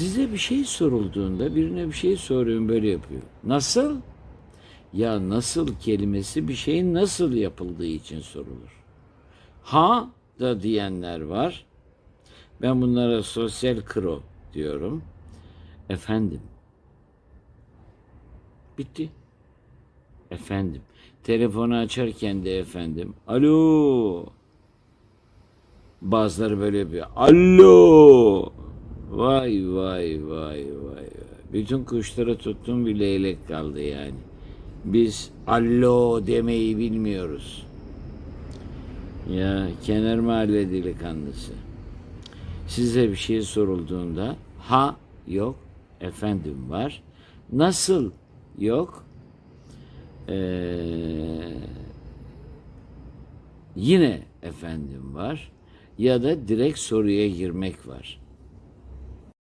Size bir şey sorulduğunda birine bir şey soruyorum böyle yapıyor. Nasıl? Ya nasıl kelimesi bir şeyin nasıl yapıldığı için sorulur. Ha da diyenler var. Ben bunlara sosyal kro diyorum. Efendim. Bitti. Efendim. Telefonu açarken de efendim. Alo. Bazıları böyle yapıyor. Alo. Vay vay vay vay. Bütün kuşlara tuttum bir leylek kaldı yani. Biz allo demeyi bilmiyoruz. Ya kenar mahalle delikanlısı. Size bir şey sorulduğunda ha yok efendim var. Nasıl yok. Ee, yine efendim var. Ya da direkt soruya girmek var.